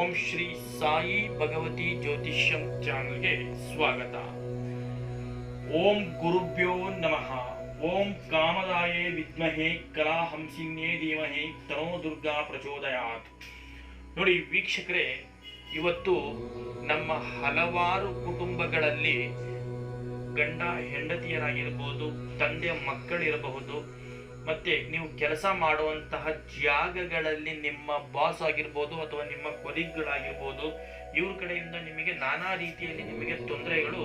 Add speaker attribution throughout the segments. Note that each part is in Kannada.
Speaker 1: ಓಂ ಶ್ರೀ ಸಾಯಿ ಭಗವತಿ ಜ್ಯೋತಿಷ್ಯಂ ಚಾನಲ್ಗೆ ಸ್ವಾಗತ. ಓಂ ಗುರುಭ್ಯೋ ನಮಃ. ಓಂ ಕಾಮದಾಯೇ ವಿದ್ಮಹೆ ಕಲಾಹಂಸಿನ್ಯೇ ಧೀಮಹೆ ತನೋ ದುರ್ಗಾ ಪ್ರಚೋದಯಾತ್. ನೋಡಿ ವೀಕ್ಷಕರೇ, ಇವತ್ತು ನಮ್ಮ ಹಲವಾರು ಕುಟುಂಬಗಳಲ್ಲಿ ಗಂಡ ಹೆಂಡತಿಯರಾಗಿರ್ಬೋದು, ತಂದೆ ಮಕ್ಕಳಿರಬಹುದು ಮತ್ತೆ ನೀವು ಕೆಲಸ ಮಾಡುವಂತಹ ಜಾಗಗಳಲ್ಲಿ ನಿಮ್ಮ ಬಾಸ್ ಆಗಿರ್ಬೋದು ಅಥವಾ ನಿಮ್ಮ ಕೊಲೀಗ್ಗಳಾಗಿರ್ಬೋದು ಇವ್ರ ಕಡೆಯಿಂದ ನಿಮಗೆ ನಾನಾ ರೀತಿಯಲ್ಲಿ ನಿಮಗೆ ತೊಂದರೆಗಳು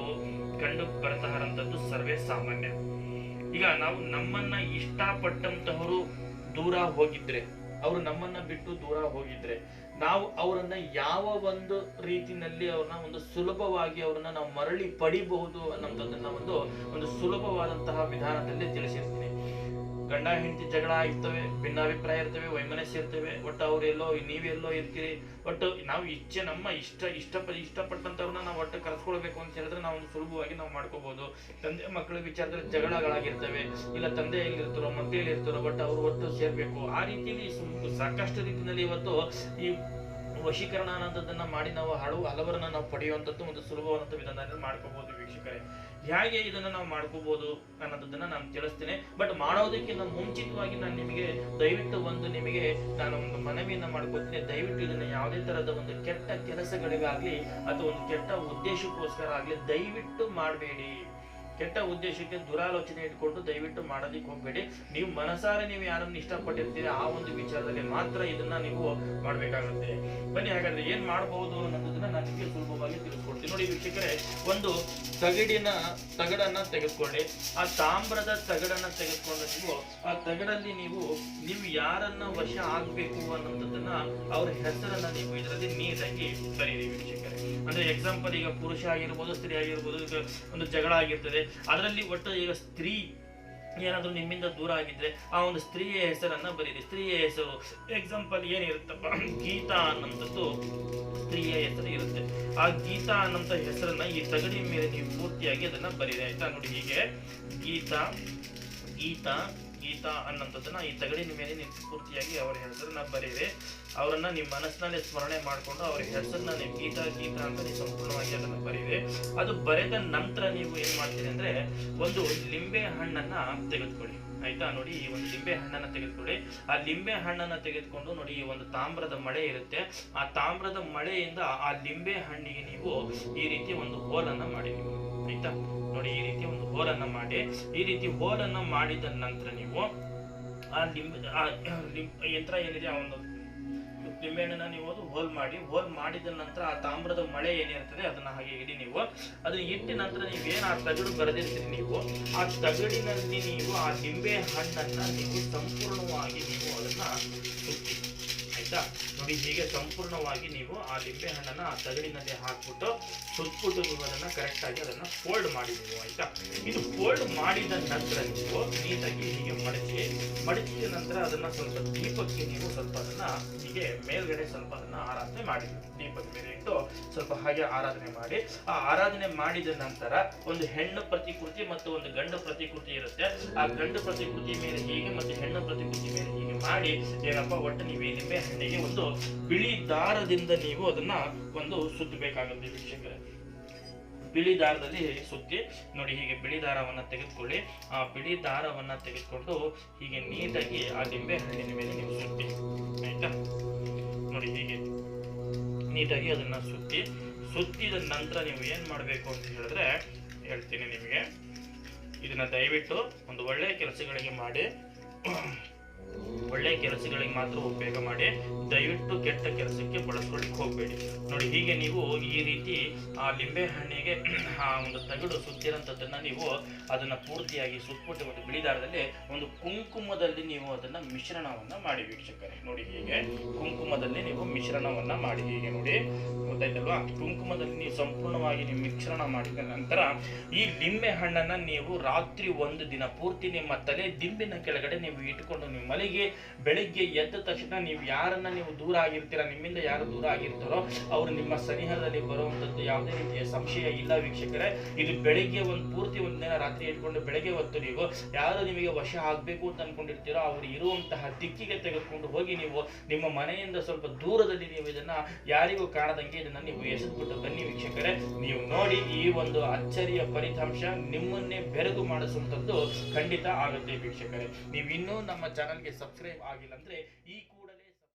Speaker 1: ಕಂಡು ಬರ್ತಾರಂಥದ್ದು ಸರ್ವೇ ಸಾಮಾನ್ಯ. ಈಗ ನಾವು ನಮ್ಮನ್ನ ಇಷ್ಟಪಟ್ಟಂತಹವರು ದೂರ ಹೋಗಿದ್ರೆ, ಅವರು ನಮ್ಮನ್ನ ಬಿಟ್ಟು ದೂರ ಹೋಗಿದ್ರೆ, ನಾವು ಅವರನ್ನ ಯಾವ ಒಂದು ರೀತಿನಲ್ಲಿ ಅವ್ರನ್ನ ಒಂದು ಸುಲಭವಾಗಿ ಅವ್ರನ್ನ ನಾವು ಮರಳಿ ಪಡಿಬಹುದು ಅನ್ನೋದನ್ನ ಒಂದು ಒಂದು ಸುಲಭವಾದಂತಹ ವಿಧಾನದಲ್ಲಿ ತಿಳಿಸಿರ್ತೀನಿ. ಗಂಡ ಹೆಂಡತಿ ಜಗಳ ಇರ್ತವೆ, ಭಿನ್ನಾಭಿಪ್ರಾಯ ಇರ್ತವೆ ವೈಮನಸ್ಸು ಇರ್ತವೆ, ಒಟ್ಟು ಅವ್ರೆಲ್ಲೋ ನೀವೆಲ್ಲೋ ಇರ್ತೀರಿ. ಒಟ್ಟು ನಾವು ಇಚ್ಛೆ, ನಮ್ಮ ಇಷ್ಟ ಇಷ್ಟ ಇಷ್ಟಪಟ್ಟಂತವ್ರನ್ನ ನಾವು ಒಟ್ಟು ಕರೆಸ್ಕೊಳ್ಬೇಕು ಅಂತ ಹೇಳಿದ್ರೆ ನಾವು ಸುಲಭವಾಗಿ ನಾವು ಮಾಡ್ಕೋಬಹುದು ತಂದೆ ಮಕ್ಕಳ ವಿಚಾರದಲ್ಲಿ ಜಗಳಗಳಾಗಿರ್ತವೆ, ಇಲ್ಲ ತಂದೆ ಎಲ್ಲಿರ್ತಾರೋ ಮಕ್ಕಳು ಎಲ್ಲಿರ್ತಾರೋ ಬಟ್ ಅವ್ರು ಒಟ್ಟು ಸೇರ್ಬೇಕು. ಆ ರೀತಿಯಲ್ಲಿ ಸಾಕಷ್ಟು ರೀತಿಯಲ್ಲಿ ಇವತ್ತು ಈ ವಶೀಕರಣ ಅನ್ನೋದನ್ನ ಮಾಡಿ ನಾವು ಹಲವು ಹಲವರನ್ನ ನಾವು ಪಡೆಯುವಂಥದ್ದು ಒಂದು ಸುಲಭವಾದಂಥ ವಿಧಾನ ಮಾಡ್ಕೋಬಹುದು ವೀಕ್ಷಕರೇ. ಹೇಗೆ ಇದನ್ನ ನಾವು ಮಾಡ್ಕೋಬಹುದು ಅನ್ನೋದನ್ನ ನಾನು ತಿಳಿಸ್ತೇನೆ. ಬಟ್ ಮಾಡೋದಕ್ಕಿಂತ ಮುಂಚಿತವಾಗಿ ನಾನು ನಿಮಗೆ ದಯವಿಟ್ಟು ಒಂದು ನಿಮಗೆ ನಾನು ಒಂದು ಮನವಿಯನ್ನ ಮಾಡ್ಕೋತೀನಿ ದಯವಿಟ್ಟು ಇದನ್ನ ಯಾವುದೇ ತರಹದ ಒಂದು ಕೆಟ್ಟ ಕೆಲಸಗಳಿಗಾಗ್ಲಿ ಅಥವಾ ಒಂದು ಕೆಟ್ಟ ಉದ್ದೇಶಕ್ಕೋಸ್ಕರ ಆಗ್ಲಿ ದಯವಿಟ್ಟು ಮಾಡಬೇಡಿ. ಕೆಟ್ಟ ಉದ್ದೇಶಕ್ಕೆ ದುರಾಲೋಚನೆ ಇಟ್ಕೊಂಡು ದಯವಿಟ್ಟು ಮಾಡೋದಿಕ್ಕೆ ಹೋಗ್ಬೇಡಿ. ನೀವು ಮನಸಾರೆ ನೀವು ಯಾರನ್ನು ಇಷ್ಟಪಟ್ಟಿರ್ತೀರಿ, ಆ ಒಂದು ವಿಚಾರದಲ್ಲಿ ಮಾತ್ರ ಇದನ್ನ ನೀವು ಮಾಡ್ಬೇಕಾಗುತ್ತೆ. ಬನ್ನಿ, ಹಾಗಾದ್ರೆ ಏನ್ ಮಾಡಬಹುದು ಅನ್ನೋದನ್ನ ನಾನು ನಿಮಗೆ ಸುಲಭವಾಗಿ ತಿಳಿಸ್ಕೊಡ್ತೀನಿ. ನೋಡಿ ವೀಕ್ಷಕರೇ, ಒಂದು ತಗಡಿನ, ತಗಡನ್ನ ತೆಗೆದುಕೊಳ್ಳಿ. ಆ ತಾಮ್ರದ ತಗಡನ್ನ ತೆಗೆದುಕೊಂಡು ನೀವು, ಆ ತಗಡಲ್ಲಿ ನೀವು ನೀವು ಯಾರನ್ನ ವಶ ಆಗ್ಬೇಕು ಅನ್ನೋದನ್ನ ಅವ್ರ ಹೆಸರನ್ನ ನೀವು ಇದರಲ್ಲಿ ನೀರಾಗಿ ಬರೀರಿ ವೀಕ್ಷಕರೇ. ಅಂದ್ರೆ ಎಕ್ಸಾಂಪಲ್ ಈಗ ಪುರುಷ ಆಗಿರ್ಬೋದು, ಸ್ತ್ರೀ ಆಗಿರ್ಬೋದು ಒಂದು ಜಗಳ ಆಗಿರ್ತದೆ. ಅದರಲ್ಲಿ ಒಟ್ಟು ಈಗ ಸ್ತ್ರೀ ಏನಾದರೂ ನಿಮ್ಮಿಂದ ದೂರ ಆಗಿದ್ರೆ ಆ ಒಂದು ಸ್ತ್ರೀಯ ಹೆಸರನ್ನ ಬರೀರಿ. ಸ್ತ್ರೀಯ ಹೆಸರು ಎಕ್ಸಾಂಪಲ್ ಏನಿರುತ್ತಪ್ಪ? ಗೀತಾ ಅನ್ನೋಂಥದ್ದು ಸ್ತ್ರೀಯ ಹೆಸರು ಇರುತ್ತೆ. ಆ ಗೀತಾ ಅನ್ನೋಂಥ ಹೆಸರನ್ನ ಈ ತಗಡಿ ಮೇಲೆ ನೀವು ಪೂರ್ತಿಯಾಗಿ ಅದನ್ನ ಬರೀರಿ. ಆಯ್ತಾ? ನೋಡಿ ಹೀಗೆ. ಗೀತಾ ಗೀತಾ ಗೀತಾ ಅನ್ನೋಂಥದ್ದನ್ನ ಈ ತಗಡಿನ ಮೇಲೆ ನೀವು ಪೂರ್ತಿಯಾಗಿ ಅವರ ಹೆಸರನ್ನ ಬರೀರಿ ಅವರನ್ನು ನಿಮ್ಮ ಮನಸ್ಸಿನಲ್ಲಿ ಸ್ಮರಣೆ ಮಾಡಿಕೊಂಡು ಅವರ ಹೆಸರನ್ನ ನೀವು ಗೀತಾ ಗೀತಾ ಅಂತ ನೀವು ಸಂಪೂರ್ಣವಾಗಿ ಅದನ್ನು ಬರೀರಿ ಅದು ಬರೆದ ನಂತರ ನೀವು ಏನು ಮಾಡ್ತೀರಿ ಅಂದ್ರೆ ಒಂದು ಲಿಂಬೆ ಹಣ್ಣನ್ನ ತೆಗೆದುಕೊಳ್ಳಿ. ಆಯ್ತಾ? ನೋಡಿ, ಈ ಒಂದು ಲಿಂಬೆ ಹಣ್ಣನ್ನ ತೆಗೆದುಕೊಳ್ಳಿ. ಆ ಲಿಂಬೆ ಹಣ್ಣನ್ನ ತೆಗೆದುಕೊಂಡು ನೋಡಿ, ಈ ಒಂದು ತಾಮ್ರದ ಮಳೆ ಇರುತ್ತೆ. ಆ ತಾಮ್ರದ ಮಳೆಯಿಂದ ಆ ಲಿಂಬೆ ಹಣ್ಣಿಗೆ ನೀವು ಈ ರೀತಿ ಒಂದು ಹೋಲನ್ನ ಮಾಡಿ. ಆಯ್ತಾ ನೋಡಿ, ಈ ರೀತಿ ಒಂದು ಹೋಲನ್ನ ಮಾಡಿ. ಈ ರೀತಿ ಹೋಲನ್ನ ಮಾಡಿದ ನಂತರ ನೀವು ಆ ಲಿಂಬ, ಆ ಯಂತ್ರ ಏನಿದೆ, ಆ ಒಂದು ಲಿಂಬೆಹಣ್ಣನ್ನ ನೀವು ಅದು ಹೋಲ್ ಮಾಡಿ, ಹೋಲ್ ಮಾಡಿದ ನಂತರ ಆ ತಾಮ್ರದ ಮಳೆ ಏನಿರ್ತದೆ, ಅದನ್ನ ಹಾಗೆ ಇಡಿ ನೀವು. ಅದನ್ನ ಇಟ್ಟ ನಂತರ ನೀವೇನು ಆ ತಗಡು ಬರೆದಿರ್ತೀರಿ ನೀವು, ಆ ತಗಡಿನಲ್ಲಿ ನೀವು ಆ ಲಿಂಬೆ ಹಣ್ಣನ್ನ ನೀವು ಸಂಪೂರ್ಣವಾಗಿ ನೀವು ಅದನ್ನ ಸುತ್ತಿ. ಆಯ್ತಾ? ಹೀಗೆ ಸಂಪೂರ್ಣವಾಗಿ ನೀವು ಆ ಲಿಂಬೆ ಹಣ್ಣನ್ನ ಆ ತಗಡಿನಲ್ಲಿ ಹಾಕ್ಬಿಟ್ಟು ಸುತ್ಬಿಟ್ಟು ನೀವು ಅದನ್ನ ಕರೆಕ್ಟ್ ಆಗಿ ಅದನ್ನ ಫೋಲ್ಡ್ ಮಾಡಿ ನೀವು, ಆಯ್ತಾ? ಇದು ಫೋಲ್ಡ್ ಮಾಡಿದ ನಂತರ ನೀವು ನೀಟಾಗಿ ಹೀಗೆ ಮಡಚಿ, ಮಡಚಿದ ನಂತರ ಅದನ್ನು ಸ್ವಲ್ಪ ದೀಪಕ್ಕೆ ನೀವು ಸ್ವಲ್ಪ ಅದನ್ನು ಹೀಗೆ ಮೇಲ್ಗಡೆ ಸ್ವಲ್ಪ ಅದನ್ನು ಆರಾಧನೆ ಮಾಡಿ ದೀಪದ ಮೇಲೆ ಇಟ್ಟು ಸ್ವಲ್ಪ ಹಾಗೆ ಆರಾಧನೆ ಮಾಡಿ. ಆ ಆರಾಧನೆ ಮಾಡಿದ ನಂತರ ಒಂದು ಹೆಣ್ಣು ಪ್ರತಿಕೃತಿ ಮತ್ತು ಒಂದು ಗಂಡು ಪ್ರತಿಕೃತಿ ಇರುತ್ತೆ. ಆ ಗಂಡು ಪ್ರತಿಕೃತಿ ಮೇಲೆ ಹೀಗೆ ಮತ್ತು ಹೆಣ್ಣು ಪ್ರತಿಕೃತಿ ಮೇಲೆ ಹೀಗೆ ಮಾಡಿ, ಏನಪ್ಪ, ಒಟ್ಟು ನೀವು ಈ ಹಣ್ಣಿಗೆ ಒಂದು ಬಿಳಿ ದಾರದಿಂದ ನೀವು ಅದನ್ನ ಒಂದು ಸುತ್ತಬೇಕಾಗುತ್ತೆ ವೀಕ್ಷಕರೇ. ಬಿಳಿ ದಾರದಲ್ಲಿ ಸುತ್ತಿ, ನೋಡಿ ಹೀಗೆ ಬಿಳಿ ದಾರವನ್ನ ತೆಗೆದುಕೊಳ್ಳಿ. ಆ ಬಿಳಿ ದಾರವನ್ನ ತೆಗೆದುಕೊಂಡು ಹೀಗೆ ನೀಟಾಗಿ ಆ ಲಿಂಬೆ ಹಣ್ಣಿನ ಮೇಲೆ ನೀವು ಸುತ್ತಿ, ಆಯ್ತಾ? ನೋಡಿ ಹೀಗೆ ನೀಟಾಗಿ ಅದನ್ನ ಸುತ್ತಿ, ಸುತ್ತಿದ ನಂತರ ನೀವು ಏನು ಮಾಡಬೇಕು ಅಂತ ಹೇಳಿದ್ರೆ, ಹೇಳ್ತೀನಿ ನಿಮಗೆ. ಇದನ್ನ ದಯವಿಟ್ಟು ಒಂದು ಒಳ್ಳೆಯ ಕೆಲಸಗಳಿಗೆ ಮಾಡಿ. ಒಳ್ಳೆಯ ಕೆಲಸಗಳಿಗೆ ಮಾತ್ರ ಉಪಯೋಗ ಮಾಡಿ. ದಯವಿಟ್ಟು ಕೆಟ್ಟ ಕೆಲಸಕ್ಕೆ ಬಳಸ್ಕೊಳ್ಳಿಕ್ಕೆ ಹೋಗಬೇಡಿ. ನೋಡಿ, ಹೀಗೆ ನೀವು ಈ ರೀತಿ ಆ ಲಿಂಬೆ ಹಣ್ಣಿಗೆ ಆ ಒಂದು ತಗಡು ಸುತ್ತಿರೋಂಥದ್ದನ್ನು ನೀವು ಅದನ್ನ ಪೂರ್ತಿಯಾಗಿ ಸುತ್ತಬಿಟ್ಟು ಒಂದು ಬಿಳಿದಾರದಲ್ಲಿ ಒಂದು ಕುಂಕುಮದಲ್ಲಿ ನೀವು ಅದನ್ನ ಮಿಶ್ರಣವನ್ನ ಮಾಡಿ ವೀಕ್ಷಕರೇ. ನೋಡಿ ಹೀಗೆ ಕುಂಕುಮದಲ್ಲಿ ನೀವು ಮಿಶ್ರಣವನ್ನ ಮಾಡಿ ಹೀಗೆ ನೋಡಿ. ಗೊತ್ತಾಯ್ತಲ್ವಾ? ಕುಂಕುಮದಲ್ಲಿ ನೀವು ಸಂಪೂರ್ಣವಾಗಿ ನೀವು ಮಿಶ್ರಣ ಮಾಡಿದ ನಂತರ ಈ ಲಿಂಬೆ ಹಣ್ಣನ್ನ ನೀವು ರಾತ್ರಿ ಒಂದು ದಿನ ಪೂರ್ತಿ ನಿಮ್ಮ ತಲೆ ದಿಂಬಿನ ಕೆಳಗಡೆ ನೀವು ಇಟ್ಕೊಂಡು ನೀವು ಮಲಗಿ ಬೆಳಿಗ್ಗೆ ಎದ್ದ ತಕ್ಷಣ ನೀವು ಯಾರನ್ನ ನೀವು ದೂರ ಆಗಿರ್ತೀರಾ, ನಿಮ್ಮಿಂದ ಯಾರು ದೂರ ಆಗಿರ್ತಾರೋ, ಅವರು ನಿಮ್ಮ ಸನಿಹದಲ್ಲಿ ಬರುವಂತದ್ದು ಯಾವುದೇ ರೀತಿಯ ಸಂಶಯ ಇಲ್ಲ ವೀಕ್ಷಕರೇ. ಇದು ಬೆಳಿಗ್ಗೆ ಒಂದು ಪೂರ್ತಿ ಒಂದು ದಿನ ರಾತ್ರಿ ಇಟ್ಕೊಂಡು ಬೆಳಗ್ಗೆ ಹೊತ್ತು ನೀವು ಯಾರು ನಿಮಗೆ ವಶ ಆಗಬೇಕು ಅಂತ ಅನ್ಕೊಂಡಿರ್ತೀರೋ, ಅವರು ಇರುವಂತಹ ದಿಕ್ಕಿಗೆ ತೆಗೆದುಕೊಂಡು ಹೋಗಿ ನೀವು ನಿಮ್ಮ ಮನೆಯಿಂದ ಸ್ವಲ್ಪ ದೂರದಲ್ಲಿ ನೀವು ಇದನ್ನ ಯಾರಿಗೂ ಕಾಣದಂಗೆ ಇದನ್ನ ನೀವು ಎಸೆದ್ಬಿಟ್ಟು ಬನ್ನಿ ವೀಕ್ಷಕರೇ. ನೀವು ನೋಡಿ ಈ ಒಂದು ಅಚ್ಚರಿಯ ಫಲಿತಾಂಶ ನಿಮ್ಮನ್ನೇ ಬೆರಗು ಮಾಡಿಸುವಂಥದ್ದು ಖಂಡಿತ ಆಗುತ್ತೆ ವೀಕ್ಷಕರೇ. ನೀವು ಇನ್ನೂ ನಮ್ಮ ಚಾನಲ್ಗೆ ಸಬ್ಸ್ಕ್ರೈಬ್ ಆಗಿಲ್ಲ ಅಂದ್ರೆ ಈ